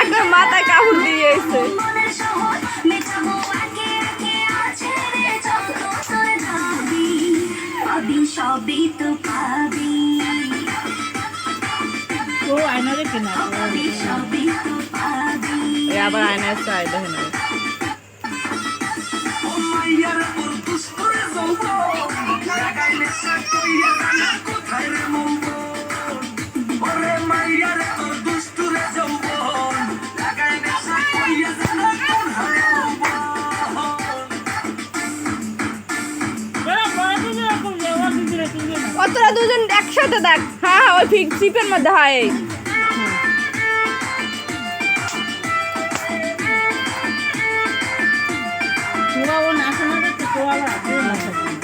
একদম মাথায় কাপড় দিয়ে এসে। মনের শহর আয়না রে কিনা পাবি সবই তো পাবি এ আবার আয়নার চাই দেখেন তোরা দুজন একসাথে দেখ। হ্যাঁ ওই ফিক চিপের মধ্যে হয়। 我拿什么的不多了，又拿什？